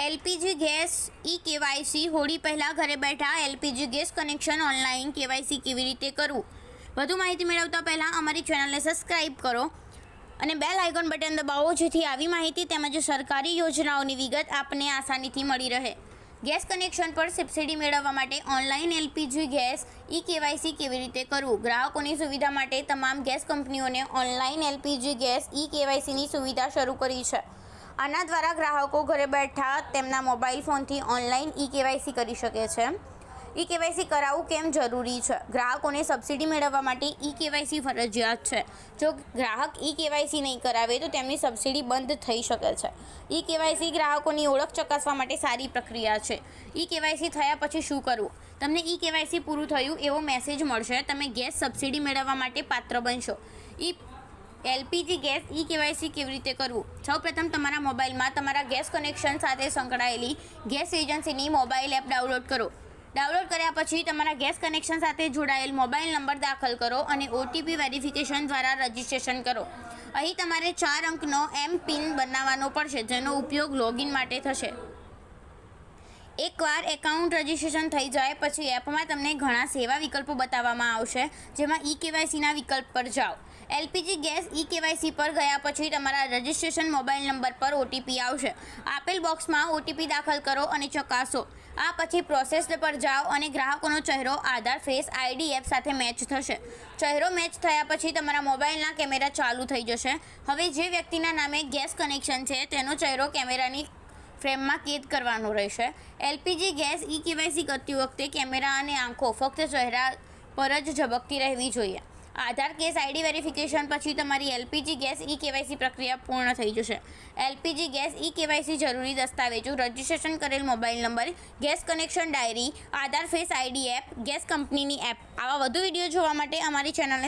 LPG gas e KYC, Holi પહેલાં ઘરે બેઠા LPG gas connection online KYC કેવી રીતે કરવું? વધુ માહિતી મેળવતા પહેલાં અમારી ચેનલને સબસ્ક્રાઇબ કરો અને બેલ આઇકોન બટન દબાવો, જેથી આવી માહિતી તેમજ સરકારી યોજનાઓની વિગત આપને આસાનીથી મળી રહે. ગેસ કનેક્શન પર સબસિડી મેળવવા માટે online LPG gas e KYC કેવી રીતે કરવું? ગ્રાહકોની સુવિધા માટે તમામ ગેસ કંપનીઓને ઓનલાઈન એલપીજી ગેસ ઈ કેવાયસીની સુવિધા શરૂ કરી છે. આના દ્વારા ગ્રાહકો ઘરે બેઠા તેમના મોબાઈલ ફોનથી ઓનલાઈન ઈ કેવાયસી કરી શકે છે. ઈ કેવાયસી કરાવવું કેમ જરૂરી છે? ગ્રાહકોને સબસિડી મેળવવા માટે ઈ કેવાયસી ફરજિયાત છે. જો ગ્રાહક ઈ કેવાયસી નહીં કરાવે તો તેમની સબસિડી બંધ થઈ શકે છે. ઈ કેવાયસી ગ્રાહકોની ઓળખ ચકાસવા માટે સારી પ્રક્રિયા છે. ઈ કેવાયસી થયા પછી શું કરવું? તમને ઈ કેવાયસી પૂરું થયું એવો મેસેજ મળશે, તમે ગેસ સબસિડી મેળવવા માટે પાત્ર બનશો. E LPG gas e KYC કેવી રીતે કરવું? સૌપ્રથમ તમારા મોબાઈલમાં તમારા ગેસ કનેક્શન સાથે સંકળાયેલી ગેસ એજન્સીની મોબાઈલ એપ ડાઉનલોડ કરો. ડાઉનલોડ કર્યા પછી તમારા ગેસ કનેક્શન સાથે જોડાયેલ મોબાઈલ નંબર દાખલ કરો અને ઓટીપી વેરિફિકેશન દ્વારા રજીસ્ટ્રેશન કરો. અહીં તમારે ચાર અંકનો એમ પિન બનાવવાનો પડશે, જેનો ઉપયોગ લોગિન માટે થશે. એકવાર એકાઉન્ટ રજિસ્ટ્રેશન થઈ જાય પછી એપમાં તમને ઘણા સેવા વિકલ્પો બતાવવામાં આવશે, જેમાં ઈ કેવાયસીના વિકલ્પ પર જાઓ. એલપીજી ગેસ ઈ કેવાયસી પર ગયા પછી તમારા રજિસ્ટ્રેશન મોબાઈલ નંબર પર ઓટીપી આવશે. આપેલ બોક્સમાં ઓટીપી દાખલ કરો અને ચકાસો. આ પછી પ્રોસેસ્ડ પર જાઓ અને ગ્રાહકોનો ચહેરો, આધાર, ફેસ આઈડી એપ સાથે મેચ થશે. ચહેરો મેચ થયા પછી તમારા મોબાઈલના કેમેરા ચાલુ થઈ જશે. હવે જે વ્યક્તિના નામે ગેસ કનેક્શન છે, તેનો ચહેરો કેમેરાની ફ્રેમમાં કેદ કરવાનો રહેશે. એલપીજી ગેસ ઈ કેવાયસી કરતી વખતે કેમેરા અને આંખો ફક્ત ચહેરા પર જ ઝબકતી રહેવી જોઈએ. આધાર કેસ આઈડી વેરિફિકેશન પછી તમારી એલપીજી ગેસ ઈ કેવાયસી પ્રક્રિયા પૂર્ણ થઈ જશે. એલપીજી ગેસ ઈ કેવાયસી જરૂરી દસ્તાવેજો રજીસ્ટ્રેશન કરેલ mobile number, gas connection diary, Aadhaar face ID app, gas કંપનીની એપ. આવા વધુ વીડિયો જોવા માટે અમારી ચેનલને